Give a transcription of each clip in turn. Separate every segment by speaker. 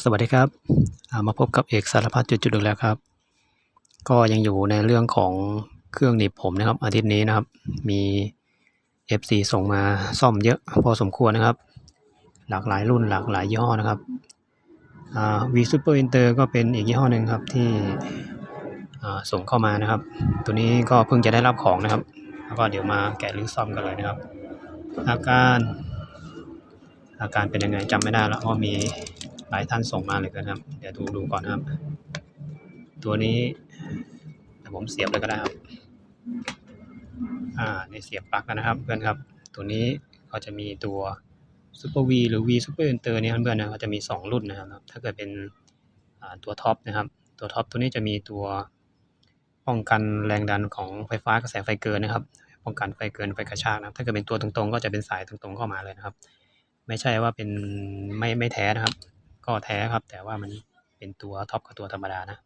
Speaker 1: สวัสดีครับามาพบกับเอกสารพัดจุดจุดอีกแล้วครับ ก็ยังอยู่ในเรื่องของเครื่องหนีบผมนะครับ อาทิตย์นี้นะครับ มี FC ส่งมาซ่อมเยอะพอสมควรนะครับ หลากหลายรุ่นหลากหลายยี่ห้อนะครับอ่า V Super Inter ก็เป็นอีกยี่ห้อหนึ่งครับที่ส่งเข้ามานะครับ ตัวนี้ก็เพิ่งจะได้รับของนะครับ แล้วก็เดี๋ยวมาแกะรื้อซ่อมกันเลยนะครับ อาการอาการเป็นยังไงจำไม่ได้แล้วเพราะมี หลายท่านส่งมาเลยนะครับ เดี๋ยวดูดูก่อนนะครับ ตัวนี้ผมเสียบเลยก็ได้ครับอ่าในเสียบปลั๊กนะครับเพื่อนครับ ตัวนี้ก็จะมีตัว Super V หรือ V Super Enter เนี่ยเพื่อนนะก็จะมี 2 รุ่นนะครับ ถ้าเกิดเป็นตัวท็อปนะครับ ตัวท็อปตัวนี้จะมีตัวป้องกันแรงดันของไฟฟ้ากระแสไฟเกินนะครับ ป้องกันไฟเกินไฟกระชากนะครับ ถ้าเกิดเป็นตัวตรงๆ ก็จะเป็นสายตรงๆเข้ามาเลยนะครับ ไม่ใช่ว่าเป็นไม่ไม่แท้นะครับ ก็แท้ครับ แต่ว่ามันเป็นตัวท็อปกับตัวธรรมดานะ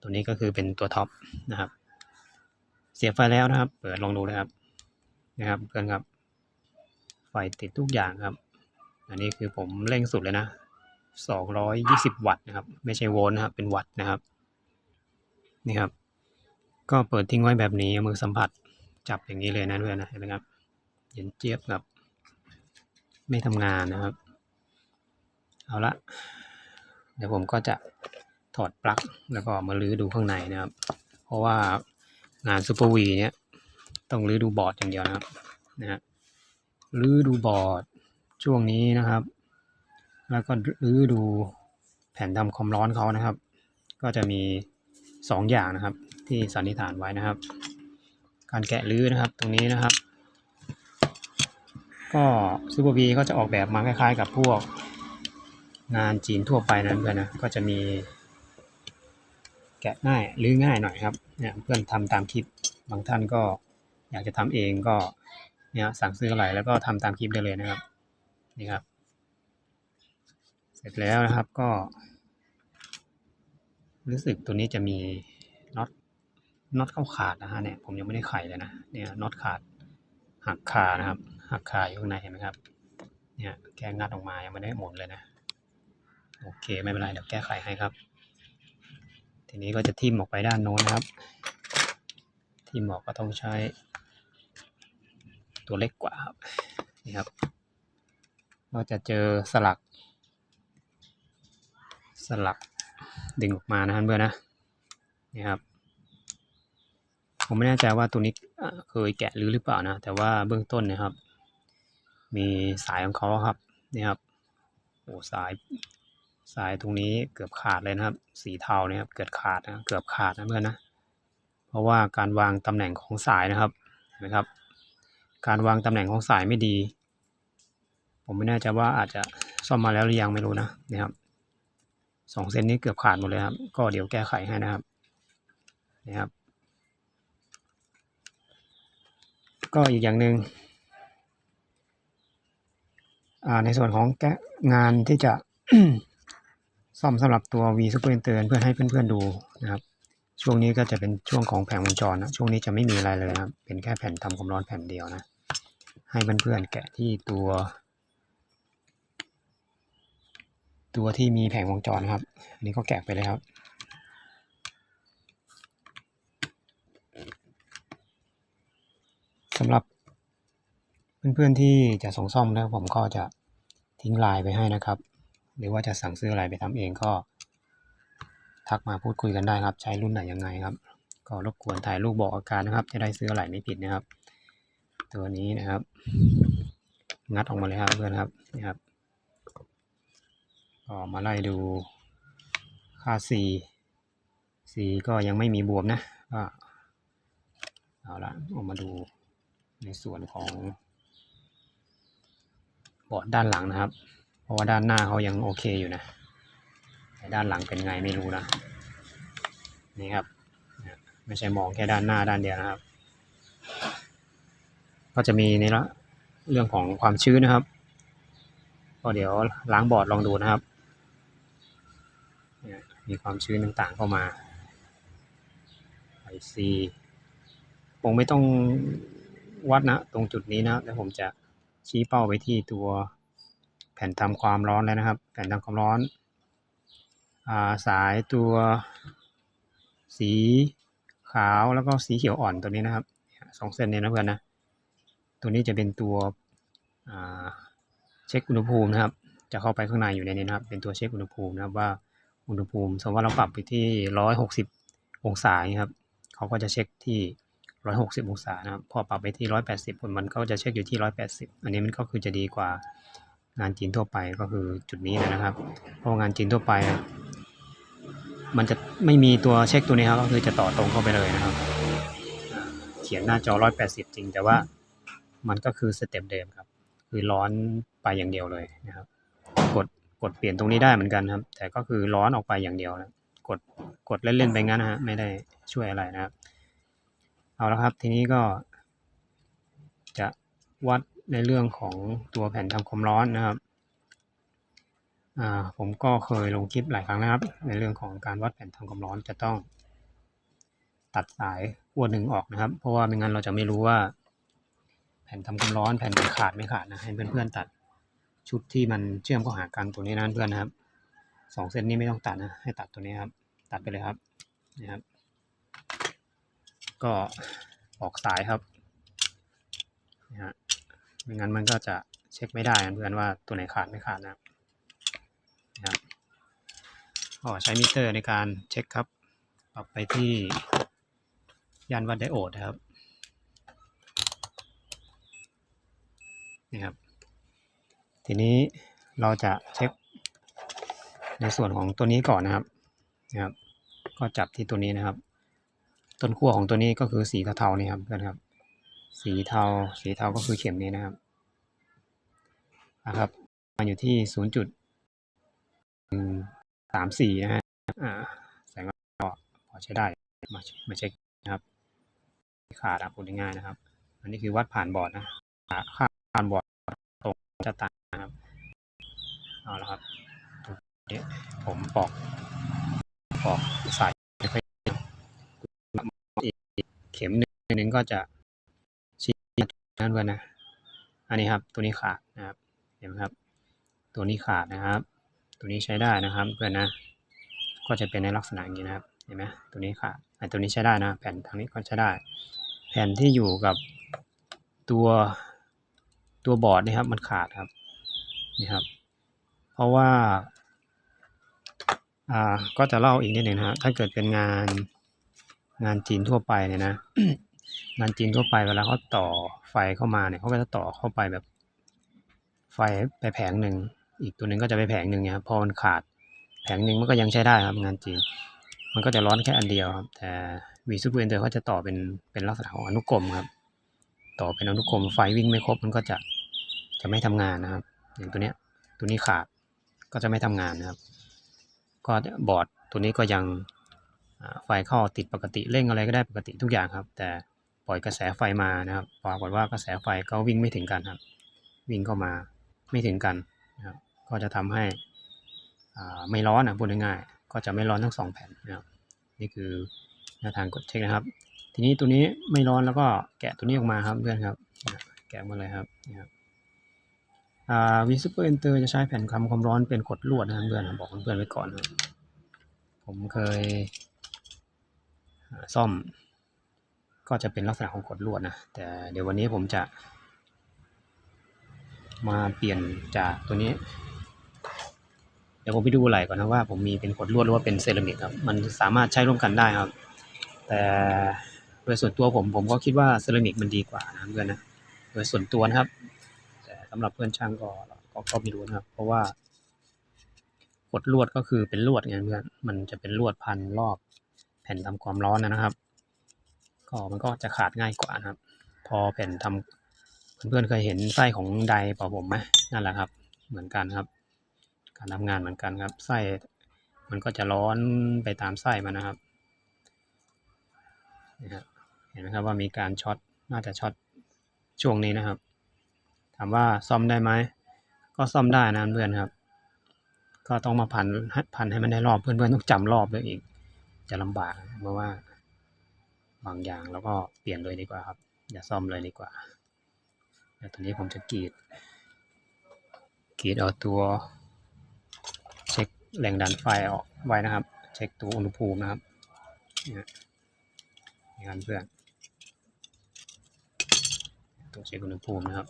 Speaker 1: ตัวนี้ก็คือเป็นตัวท็อปนะครับ เสียบไฟแล้วนะครับ เปิดลองดูนะครับ นะครับเพื่อนครับ ไฟติดทุกอย่างครับ อันนี้คือผมเร่งสุดเลยนะ220วัตต์นะครับ ไม่ใช่โวลต์นะครับ เป็นวัตต์นะครับ นี่ครับ ก็เปิดทิ้งไว้แบบนี้ มือสัมผัสจับอย่างนี้เลยนะเพื่อนนะ เห็นไหมครับ เย็นเจี๊ยบครับ ไม่ทำงานนะครับ เอาละเดี๋ยวผมก็จะถอดปลั๊กแล้วก็มาลื้อดูข้างในนะครับ เพราะว่างานซูเปอร์วีเนี่ยต้องลื้อดูบอร์ดอย่างเดียวนะครับนะฮะลื้อดูบอร์ดช่วงนี้นะครับ แล้วก็ลื้อดูแผ่นทำความร้อนเขานะครับ ก็จะมีสองอย่างนะครับ ที่สันนิษฐานไว้นะครับ การแกะลื้อนะครับตรงนี้นะครับ ก็ซูเปอร์วีก็จะออกแบบมาคล้ายๆ กับพวก งานจีนทั่วไปนะเพื่อนนะก็จะมี แกะง่ายหรือง่ายหน่อยครับเนี่ยเพื่อนทำตามคลิปบางท่านก็อยากจะทำเองก็เนี่ยสั่งซื้ออะไรแล้วก็ทำตามคลิปได้เลยนะครับนี่ครับ เสร็จแล้วนะครับก็ รู้สึกตัวนี้จะมีน็อตน็อตเข้าขาดนะฮะเนี่ยผมยังไม่ได้ไขเลยนะเนี่ยน็อตขาดหักคานะครับหักคาอยู่ข้างในเห็นไหมครับเนี่ยแกะงัดออกมายังไม่ได้หมุนเลยนะ โอเคไม่เป็นไรเดี๋ยวแก้ไขให้ครับ ทีนี้ก็จะทิ่มออกไปด้านโน้นนะครับ ทิ่มออกก็ต้องใช้ ตัวเล็กกว่าครับนี่ครับ ก็จะเจอสลัก สลักดึงออกมานะเพื่อนนะนี่ครับผมไม่แน่ใจว่าตัวนี้เคยแกะหรือหรือเปล่านะ แต่ว่าเบื้องต้นนะครับ มีสายของเขาครับนี่ครับโอ้สาย สายตรงนี้เกือบขาดเลยนะครับ สีเทาเนี่ยครับเกือบขาดนะเกือบขาดนะเพื่อนนะเพราะว่าการวางตำแหน่งของสายนะครับเห็นไหมครับ การวางตำแหน่งของสายไม่ดี ผมไม่แน่ใจว่าอาจจะซ่อมมาแล้วหรือยังไม่รู้นะนี่ครับสองเส้นนี้เกือบขาดหมดเลยครับ ก็เดี๋ยวแก้ไขให้นะครับนี่ครับ ก็อีกอย่างหนึ่งอ่าในส่วนของแกงานที่จะ ซ่อมสำหรับตัว V Super Enter เพื่อให้เพื่อนๆดูนะครับ ช่วงนี้ก็จะเป็นช่วงของแผงวงจรนะช่วงนี้จะไม่มีอะไรเลยนะครับ เป็นแค่แผ่นทำความร้อนแผ่นเดียวนะ ให้เพื่อนๆแกะที่ตัว ตัวที่มีแผงวงจรนะครับ อันนี้ก็แกะไปเลยครับสำหรับเพื่อนๆที่จะส่งซ่อมแล้วผมก็จะทิ้งลน์ไปให้นะครับ หรือว่าจะสั่งซื้ออะไรไปทำเองก็ทักมาพูดคุยกันได้ครับ ใช้รุ่นไหนยังไงครับ ก็รบกวนถ่ายรูปบอกอาการนะครับ จะได้ซื้ออะไรไม่ผิดนะครับ ตัวนี้นะครับ งัดออกมาเลยครับเพื่อนครับนี่ครับก็มาไล่ดูค่า C C ก็ยังไม่มีบวมนะก็เอาละออกมาดูในส่วนของบอร์ดด้านหลังนะครับ เพราะว่าด้านหน้าเขายังโอเคอยู่นะ แต่ด้านหลังเป็นไงไม่รู้นะ นี่ครับ ไม่ใช่มองแค่ด้านหน้าด้านเดียวนะครับ ก็จะมีในละเรื่องของความชื้นนะครับ ก็เดี๋ยวล้างบอร์ดลองดูนะครับ มีความชื้นต่างๆเข้ามาไอซีคงไม่ต้องวัดนะตรงจุดนี้นะแล้วผมจะชี้เป้าไปที่ตัว แผ่นทำความร้อนแล้วนะครับ แผ่นทำความร้อนอาสายตัวสีขาวแล้วก็สีเขียวอ่อนตัวนี้นะครับสองเส้นนี้นะเพื่อนนะตัวนี้จะเป็นตัวเช็คอุณหภูมินะครับ จะเข้าไปข้างในอยู่ในนี้นะครับ เป็นตัวเช็คอุณหภูมินะครับว่าอุณหภูมิ สมมติว่าเราปรับไปที่ร้อยหกสิบองศาครับเขาก็จะเช็คที่ร้อยหกสิบองศานะครับ พอปรับไปที่ร้อยแปดสิบมันก็จะเช็คอยู่ที่ร้อยแปดสิบอันนี้มันก็คือจะดีกว่า งานจีนทั่วไปก็คือจุดนี้นะครับ เพราะงานจีนทั่วไป มันจะไม่มีตัวเช็คตัวนี้ครับก็คือจะต่อตรงเข้าไปเลยนะครับ เขียนหน้าจอ 180 จริง แต่ว่ามันก็คือสเต็ปเดิมครับ คือร้อนไปอย่างเดียวเลยนะครับ กดกดเปลี่ยนตรงนี้ได้เหมือนกันครับ แต่ก็คือร้อนออกไปอย่างเดียวนะกดกดเล่นๆไปงั้นนะฮะไม่ได้ช่วยอะไรนะครับ เอาละครับทีนี้ก็จะวัด ในเรื่องของตัวแผ่นทำความร้อนนะครับอ่าผมก็เคยลงคลิปหลายครั้งนะครับ ในเรื่องของการวัดแผ่นทำความร้อนจะต้องตัดสายขั้วหนึ่งออกนะครับ เพราะว่าไม่งั้นเราจะไม่รู้ว่า แผ่นทำความร้อนแผ่นไหนขาดไม่ขาดนะให้เพื่อนๆตัดชุดที่มันเชื่อมเข้าหากันตัวนี้นะเพื่อนนะครับสองเส้นนี้ไม่ต้องตัดนะให้ตัดตัวนี้ครับ ตัดไปเลยครับนะครับ ก็ออกสายครับนะฮะ ไม่งั้นมันก็จะเช็คไม่ได้เพื่อนว่าตัวไหนขาดไม่ขาดนะครับนะครับก็ใช้มิเตอร์ในการเช็คครับปรับไปที่ยันวัดไดโอดนะครับนี่ครับ ทีนี้เราจะเช็คในส่วนของตัวนี้ก่อนนะครับนะครับ ก็จับที่ตัวนี้นะครับ ต้นขั้วของตัวนี้ก็คือสีเทาๆนี่ครับเพื่อนครับ สีเทา สีเทาก็คือเข็มนี้นะครับนะครับ มาอยู่ที่ศูนย์จุดสามสี่นะฮะอ่าแสงก็พอใช้ได้ มามาเช็คนะครับ ขาดอะพูดง่ายนะครับ อันนี้คือวัดผ่านบอร์ดนะค่าผ่านบอร์ดตรงจะต่างนะครับ เอาละครับนี้ผมปอกปอกสายค่อยอีเข็มหนึ่งหนึ่งก็จะ นั่นวยนะ อันนี้ครับ ตัวนี้ขาดนะครับ เห็นไหมครับ ตัวนี้ขาดนะครับ ตัวนี้ใช้ได้นะครับเพื่อนนะ ก็จะเป็นในลักษณะอย่างนี้นะครับ เห็นไหมตัวนี้ขาดไอ้ตัวนี้ใช้ได้นะ แผ่นทางนี้ก็ใช้ได้ แผ่นที่อยู่กับตัวตัวบอร์ดนี่ครับ มันขาดครับ นี่ครับ เพราะว่า อ่า ก็จะเล่าอีกนิดหนึ่งนะฮะถ้าเกิดเป็นงานงานจีนทั่วไปเนี่ยนะ งานจีนทั่วไปเวลาเขาต่อไฟเข้ามาเนี่ยเขาก็จะต่อเข้าไปแบบ ไฟไปแผงหนึ่งอีกตัวหนึ่งก็จะไปแผงหนึ่งเนี่ยครับพอมันขาดแผงหนึ่งมันก็ยังใช้ได้ครับงานจีน มันก็จะร้อนแค่อันเดียวครับแต่วีซูเปอร์เอนเตอร์เขาจะต่อเป็นเป็นลักษณะของอนุกรมครับต่อเป็นอนุกรมไฟวิ่งไม่ครบมันก็จะจะไม่ทำงานนะครับ อย่างตัวเนี้ยตัวนี้ขาดก็จะไม่ทำงานนะครับ ก็บอร์ดตัวนี้ก็ยังไฟเข้าติดปกติเร่งอะไรก็ได้ปกติทุกอย่างครับ แต่ ปล่อยกระแสไฟมานะครับปรากฏว่ากระแสไฟก็วิ่งไม่ถึงกันครับ วิ่งเข้ามาไม่ถึงกันนะครับก็จะทำให้ไม่ร้อนนะพูดง่ายๆก็จะไม่ร้อนทั้งสองแผ่นนะครับนี่คือแนวทางกดเช็คนะครับ ทีนี้ตัวนี้ไม่ร้อนแล้วก็แกะตัวนี้ออกมาครับเพื่อนครับ แกะมาเลยครับนี่ครับวีซูเปอร์เอนเตอร์จะใช้แผ่นคำความร้อนเป็นกดลวดนะครับเพื่อนบอกเพื่อนๆไว้ก่อน ผมเคยซ่อม ก็จะเป็นลักษณะของกดลวดนะ แต่เดี๋ยววันนี้ผมจะ มาเปลี่ยนจากตัวนี้ เดี๋ยวผมไปดูอะไรก่อนนะว่าผมมีเป็นกดลวดหรือว่าเป็นเซรามิกครับ มันสามารถใช้ร่วมกันได้ครับ แต่โดยส่วนตัวผมผมก็คิดว่าเซรามิกมันดีกว่านะเพื่อนนะ โดยส่วนตัวนะครับ แต่สำหรับเพื่อนช่างก็ก็ก็ไม่รู้นะครับ เพราะว่ากดลวดก็คือเป็นลวดไงเพื่อน มันจะเป็นลวดพันรอบแผ่นทำความร้อนนะครับ ก็มันก็จะขาดง่ายกว่านะครับ พอแผ่นทำเพื่อนๆเคยเห็นไส้ของไดเป่าผมไหมนั่นแหละครับ เหมือนกันครับ การทำงานเหมือนกันครับ ไส้มันก็จะร้อนไปตามไส้มันนะครับนี่ครับเห็นไหมครับว่ามีการช็อตน่าจะช็อตช่วงนี้นะครับ ถามว่าซ่อมได้ไหมก็ซ่อมได้นะเพื่อนครับ ก็ต้องมาพันพันให้มันได้รอบเพื่อนๆต้องจำรอบด้วยอีก จะลำบากเพราะว่า บางอย่างแล้วก็เปลี่ยนเลยดีกว่าครับ อย่าซ่อมเลยดีกว่าเดี๋ยวตอนนี้ผมจะกรีดกรีดเอาตัว เช็คแรงดันไฟออกไว้นะครับ เช็คตัวอุณหภูมินะครับนี่ครับเพื่อนตัวเช็คอุณหภูมินะครับ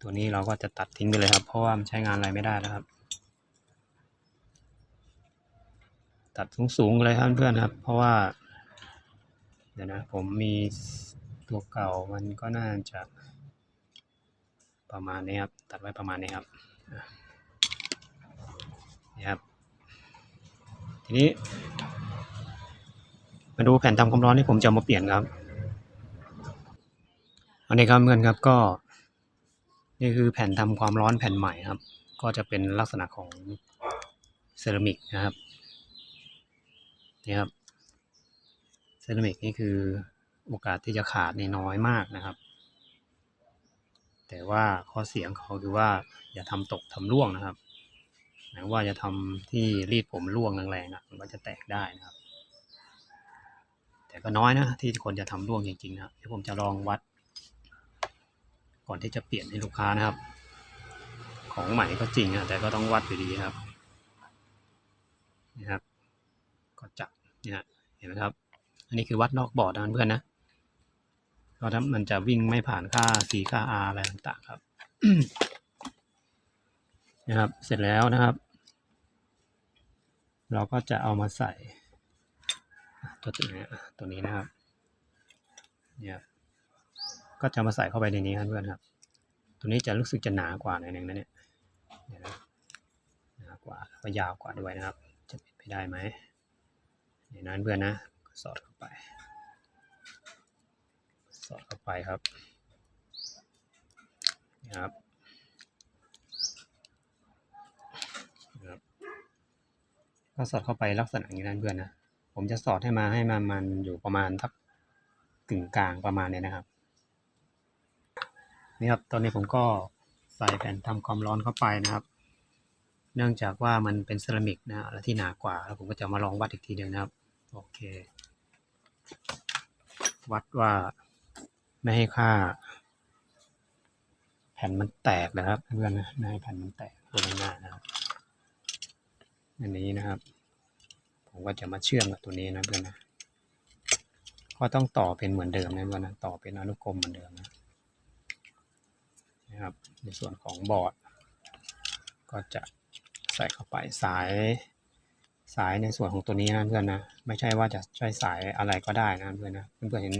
Speaker 1: ตัวนี้เราก็จะตัดทิ้งไปเลยครับ เพราะว่ามันใช้งานอะไรไม่ได้แล้วครับ ตัดสูงๆเลยครับเพื่อนครับ เพราะว่า ดี๋ยวนะผมมีตัวเก่ามันก็น่าจะประมาณนี้ครับตัดไว้ประมาณนี้ครับอะนี่ครับ ทีนี้ มาดูแผ่นทำความร้อนที่ผมจะมาเปลี่ยนครับอันนี้ครับเพื่อนครับก็ นี่คือแผ่นทำความร้อนแผ่นใหม่ครับ ก็จะเป็นลักษณะของเซรามิกนะครับนี่ครับ รามิกนี่คือโอกาสที่จะขาดนี่น้อยมากนะครับ แต่ว่าข้อเสียงเขาคือว่าอย่าทำตกทำร่วงนะครับหมายว่าจะทำที่รีดผมร่วงแรงๆอะมันก็จะแตกได้นะครับ แต่ก็น้อยนะที่คนจะทำร่วงจริงๆนะเดี๋ยวผมจะลองวัด ก่อนที่จะเปลี่ยนให้ลูกค้านะครับ ของใหม่ก็จริงอะแต่ก็ต้องวัดอยู่ดีครับนี่ครับ ก็จับนี่ยเห็นไหมครับ อันนี้คือวัดนอกบอร์ดนะเพื่อนนะเพราะถ้ามันจะวิ่งไม่ผ่านค่า C ค่า R อะไรต่างๆครับ นะครับ เสร็จแล้วนะครับ เราก็จะเอามาใส่ ตัวนี้ตัวนี้นะครับ เนี่ยก็จะมาใส่เข้าไปในนี้ครับเพื่อนครับ ตัวนี้จะรู้สึกจะหนากว่าหน่อยหนึงนะเนี่ยหนากว่าแล้วก็ยาวกว่าด้วยนะครับ จะเป็นไปได้ไหมเนี่ยนั้นเพื่อนนะ สอดเข้าไป สอดเข้าไปครับนะครับนะครับก็สอดเข้าไปลักษณะอย่างนี้นั่นเพื่อนนะผมจะสอดให้มาให้มันมันอยู่ประมาณทักกึ่งกลางประมาณเนี้ยนะครับนี่ครับตอนนี้ผมก็ใส่แผ่นทำความร้อนเข้าไปนะครับ เนื่องจากว่ามันเป็นเซรามิกนะฮะและที่หนากว่า แล้วผมก็จะมาลองวัดอีกทีหนึ่งนะครับ โอเค วัดว่าไม่ให้ค่า แผ่นมันแตกนะครับเพื่อนนะไม่ให้แผ่นมันแตกลงหน้านะครับอันนี้นะครับ ผมก็จะมาเชื่อมกับตัวนี้นะเพื่อนนะก็ต้องต่อเป็นเหมือนเดิมนะเพื่อนนะต่อเป็นอนุกรมเหมือนเดิมนะนะครับในส่วนของบอร์ด ก็จะใส่เข้าไปสาย สายในส่วนของตัวนี้นะเพื่อนนะไม่ใช่ว่าจะใช้สายอะไรก็ได้นะเพื่อนนะเพื่อนเห็น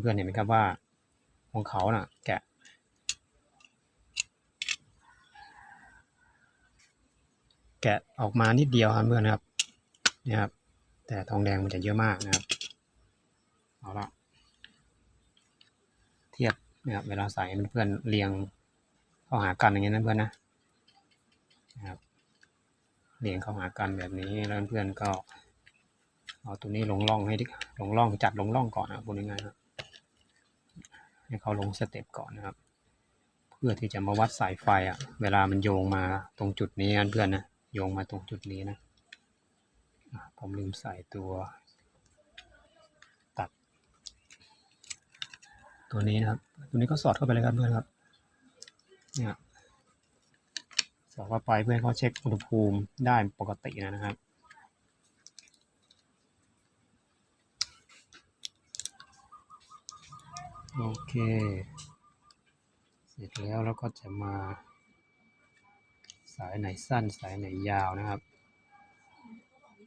Speaker 1: เพื่อนเห็นไหมครับว่าของเขาน่ะ แกะแกะออกมานิดเดียวครับเพื่อนนะครับเนี่ยครับ แต่ทองแดงมันจะเยอะมากนะครับเอาละเทียบนะครับเวลาใส่เพื่อนเรียงเข้าหากันอย่างเงี้ยนะเพื่อนนะนะครับ เรียงเข้าหากันแบบนี้แล้วเพื่อนก็เอาตัวนี้ลงร่องให้ดิลงร่องจัดลงร่องก่อนนะพูดง่ายๆครับให้เขาลงสเต็ปก่อนนะครับ เพื่อที่จะมาวัดสายไฟอะ เวลามันโยงมาตรงจุดนี้นะเพื่อนนะโยงมาตรงจุดนี้นะผมลืมใส่ตัวตัด ตัวนี้นะครับ ตัวนี้ก็สอดเข้าไปเลยครับเพื่อนครับเนี่ย สอดเข้าไปเพื่อให้เขาเช็คอุณหภูมิได้ปกตินะครับโอเค เสร็จแล้วเราก็จะมา สายไหนสั้นสายไหนยาวนะครับ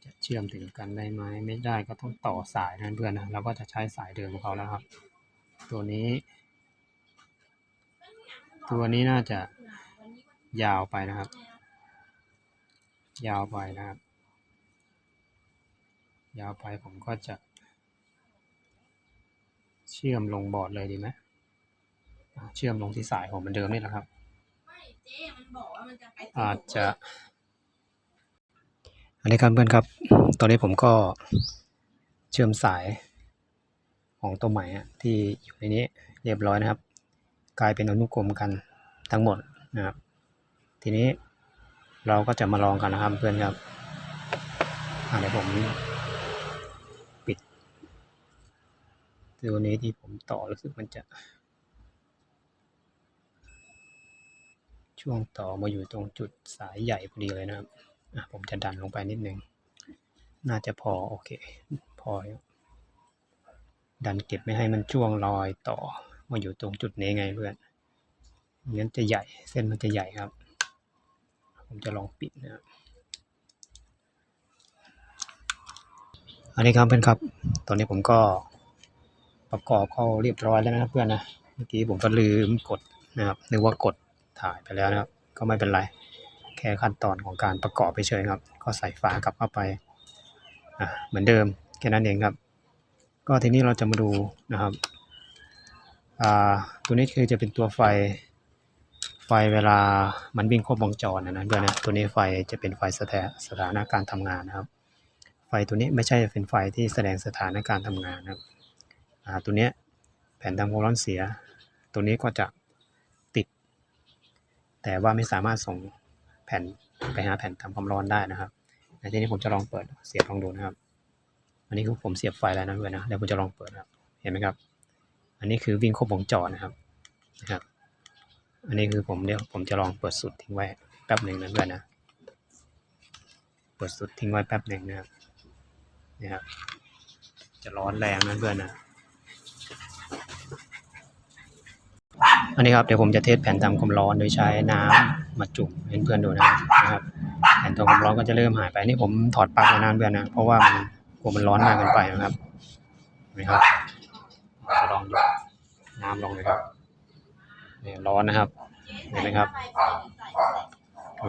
Speaker 1: จะเชื่อมถึงกันได้ไหมไม่ได้ก็ต้องต่อสายนะเพื่อนนะเราก็จะใช้สายเดิมของเขาแล้วครับ ตัวนี้ ตัวนี้น่าจะ ยาวไปนะครับ ยาวไปนะครับ ยาวไปผมก็จะ เชื่อมลงบอร์ดเลยดีไหมอะเชื่อมลงที่สายผมเหมือนเดิมนี่แหละครับ
Speaker 2: ไม่เจ๊มันบอกว่ามันจะไป
Speaker 1: อาจจะ อันนี้ครับเพื่อนครับ ตอนนี้ผมก็เชื่อมสายของตัวใหม่อะที่อยู่ในนี้เรียบร้อยนะครับ กลายเป็นอนุกรมกันทั้งหมดนะครับ ทีนี้เราก็จะมาลองกันนะครับเพื่อนครับเดี๋ยวผมปิดตัวนี้ที่ผมต่อรู้สึกมันจะ ช่วงต่อมาอยู่ตรงจุดสายใหญ่พอดีเลยนะครับอะผมจะดันลงไปนิดนึง น่าจะพอโอเค พอ ดันเก็บไม่ให้มันจ้วงรอยต่อมาอยู่ตรงจุดนี้ไงเพื่อนงั้นจะใหญ่เส้นมันจะใหญ่ครับ ผมจะลองปิดนะครับอันนี้ครับเพื่อนครับ ตอนนี้ผมก็ประกอบเข้าเรียบร้อยแล้วนะครับเพื่อนนะ เมื่อกี้ผมก็ลืมกดนะครับนึกว่ากดถ่ายไปแล้วนะครับ ก็ไม่เป็นไร แค่ขั้นตอนของการประกอบไปเฉยครับ ก็ใส่ฝากลับเข้าไป อะเหมือนเดิมแค่นั้นเองครับ ก็ทีนี้เราจะมาดูนะครับ อ่า ตัวนี้คือจะเป็นตัวไฟ ไฟเวลามันวิ่งครบวงจรนะนะเพื่อนนะตัวนี้ไฟจะเป็นไฟสถาสถานะการทำงานนะครับ ไฟตัวนี้ไม่ใช่เป็นไฟที่แสดงสถานะการทำงานนะครับอ่าตัวนี้แผ่นทำความร้อนเสีย ตัวนี้ก็จะติด แต่ว่าไม่สามารถส่งแผ่นไปหาแผ่นทำความร้อนได้นะครับในที่นี้ผมจะลองเปิดเสียบลองดูนะครับ อันนี้คือผมเสียบไฟแล้วนะเพื่อนนะเดี๋ยวผมจะลองเปิดนะครับ เห็นไหมครับ อันนี้คือวิ่งครบวงจรนะครับนะครับ อันนี้คือผมเดี๋ยวผมจะลองเปิดสุดทิ้งไว้แป๊บหนึ่งนะเพื่อนนะ เปิดสุดทิ้งไว้แป๊บหนึ่งนะครับนี่ครับ จะร้อนแรงนะเพื่อนนะ อันนี้ครับเดี๋ยวผมจะเทสแผ่นทำความร้อนโดยใช้น้ำมาจุ่มให้เพื่อนดูนะครับ แผ่นทำความร้อนก็จะเริ่มหายไปนี่ผมถอดปลั๊กแล้วนเพื่อนนะ เพราะว่ามันกลัวมันร้อนมากเกินไปนะครับนไหมครับจะลองยกน้ำลองเลยครับ เนี่ยร้อนนะครับเห็นไหมครับ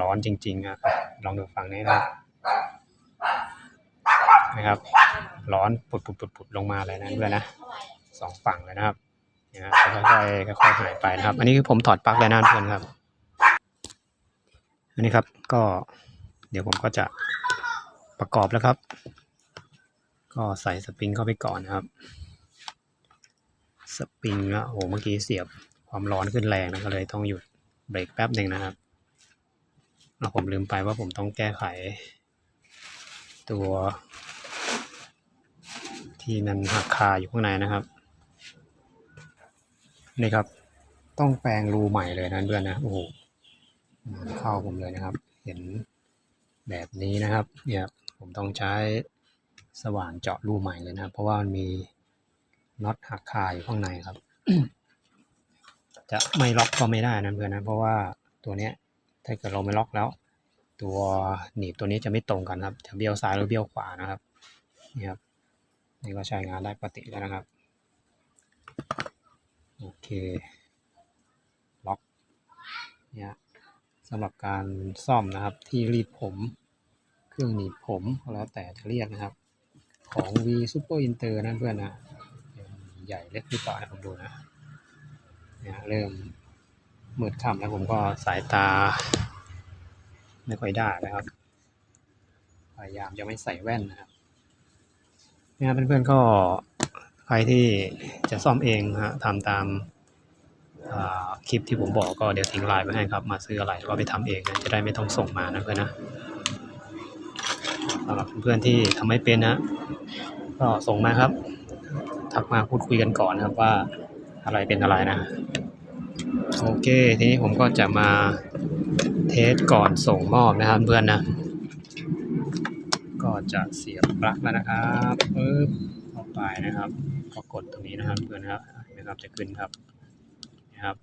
Speaker 1: ร้อนจริงๆครับลองดูฝั่งนี้นะครับนะครับ ร้อนปุดปุดปุดปุดลงมาเลยนะเพื่อนนะสองฝั่งเลยนะครับเนี่ยค่อยๆค่อยๆหายไปนะครับ อันนี้คือผมถอดปลั๊กแล้วนะเพื่อนครับ อันนี้ครับก็เดี๋ยวผมก็จะประกอบแล้วครับ ก็ใส่สปริงเข้าไปก่อนนะครับ สปริงอะโอ้โหเมื่อกี้เสียบ ความร้อนขึ้นแรงนะก็เลยต้องหยุดเบรกแป๊บหนึ่งนะครับอะผมลืมไปว่าผมต้องแก้ไข ตัว ที่มันหักคาอยู่ข้างในนะครับ นี่ครับ ต้องแปลงรูใหม่เลยนะเพื่อนนะโอ้โหงานเข้าผมเลยนะครับ เห็นแบบนี้นะครับ เนี่ยผมต้องใช้สว่านเจาะรูใหม่เลยนะครับ เพราะว่ามันมีน็อตหักคาอยู่ข้างในครับ จะไม่ล็อกก็ไม่ได้นะเพื่อนนะเพราะว่าตัวเนี้ยถ้าเกิดเราไม่ล็อกแล้ว ตัวหนีบตัวนี้จะไม่ตรงกันครับจะเบี้ยวซ้ายหรือเบี้ยวขวานะครับนี่ครับนี่ก็ใช้งานได้ปกติแล้วนะครับโอเคล็อกเนี่ยสำหรับการซ่อมนะครับที่รีดผม เครื่องหนีบผมก็แล้วแต่จะเรียกนะครับ ของ V Super Inter นะเพื่อนนะใหญ่เล็กหรือเปล่านะผมดูนะ เนี่ยเริ่มมืดค่ำแล้วผมก็สายตา ไม่ค่อยได้นะครับ พยายามจะไม่ใส่แว่นนะครับเนี่ยเพื่อนๆก็ใครที่จะซ่อมเองฮะทำตามคลิปที่ผมบอกก็เดี๋ยวทิ้งไลน์ไว้ให้ครับ มาซื้ออะไรก็ไปทำเองนะจะได้ไม่ต้องส่งมานะเพื่อนนะสำหรับเพื่อนที่ทำไม่เป็นนะ ก็ส่งมาครับ ทักมาพูดคุยกันก่อนนะครับว่า อะไรเป็นอะไรนะ โอเค ทีนี้ผมก็จะมาเทสก่อนส่งมอบนะครับเพื่อนนะ ก็จะเสียบปลั๊กแล้วนะครับปึ๊บเข้าไปนะครับ ก็กดตรงนี้นะครับเพื่อนครับนไหมครับจะขึ้นครับนะครับ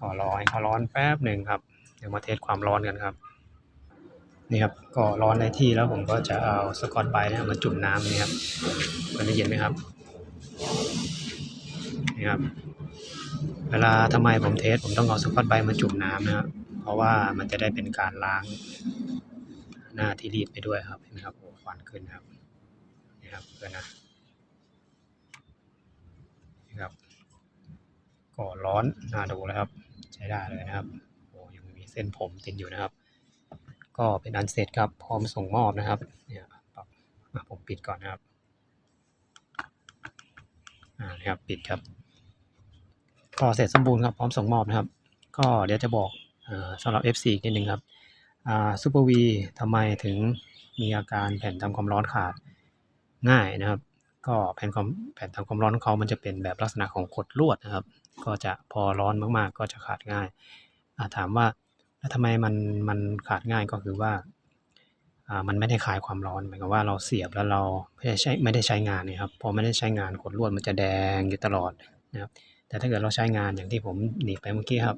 Speaker 1: ก็รอให้เขาร้อนแป๊บหนึ่งครับ เดี๋ยวมาเทสความร้อนกันครับนี่ครับก็ร้อนในที่แล้วผมก็จะเอาสกอตไบนยมาจุ่มน้ำนี่ครับมันได้เย็นไหมครับ นี่ครับ เวลาทำไมผมเทสผมต้องเอาสกอตไบมาจุ่มน้ำนะครับ เพราะว่ามันจะได้เป็นการล้างหน้าที่รีดไปด้วยครับเห็นไหมครับโอ้ควันขึ้นครับนี่ครับเพื่อนนะนี่ครับก็ร้อนน่าดูแล้วครับ ใช้ได้เลยนะครับโอ้ยังมีเส้นผมติดอยู่นะครับ ก็เป็นอันเสร็จครับพร้อมส่งมอบนะครับเนี่ยปรับอะผมปิดก่อนนะครับอ่านะครับปิดครับ ก็เสร็จสมบูรณ์ครับพร้อมส่งมอบนะครับ ก็เดี๋ยวจะบอกอ่าสำหรับ FC อีกนิดนึงครับซูเปอร์วีทำไมถึงมีอาการแผ่นทำความร้อนขาดง่ายนะครับ ก็แผ่นความแผ่นทำความร้อนของเขามันจะเป็นแบบลักษณะของขดลวดนะครับ ก็จะพอร้อนมากๆ ก็จะขาดง่ายาถามว่าแล้วทำไมมันมันขาดง่ายก็คือว่ามันไม่ได้คลายความร้อนหมายความว่าเราเสียบแล้วเราไม่ได้ใช้ไม่ได้ใช้งานนี่ยครับพอไม่ได้ใช้งานขดลวดมันจะแดงอยู่ตลอดนะครับ แต่ถ้าเกิดเราใช้งานอย่างที่ผมหนีบไปเมื่อกี้ครับ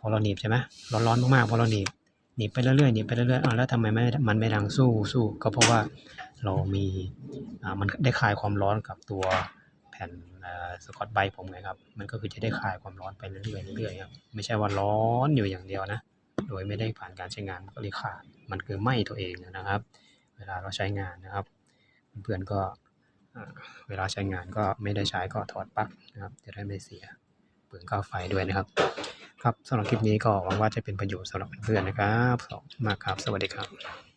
Speaker 1: พอเราหนีบใช่ไหมร้อนๆมากๆพอเราหนีบหนีบไปเรื่อยๆหนีบไปเรื่อยๆอ้าแล้วทำไมไม่มันไม่ดังสู้สู้ก็เพราะว่าเรามีอ่ามันได้คลายความร้อนกับตัวแผ่นสกอตไบผมไงครับ มันก็คือจะได้คลายความร้อนไปเรื่อยๆเรื่อยๆครับไม่ใช่ว่าร้อนอยู่อย่างเดียวนะ โดยไม่ได้ผ่านการใช้งานมันก็เลยขาดมันคือไหม้ตัวเองนะครับ เวลาเราใช้งานนะครับ เพื่อนๆก็ เวลาใช้งานก็ไม่ได้ใช้ก็ถอดปลั๊กนะครับ จะได้ไม่เสียเปลืองค่าไฟด้วยนะครับ ครับสำหรับคลิปนี้ก็หวังว่าจะเป็นประโยชน์สำหรับเพื่อนๆนะครับมากครับ สวัสดีครับ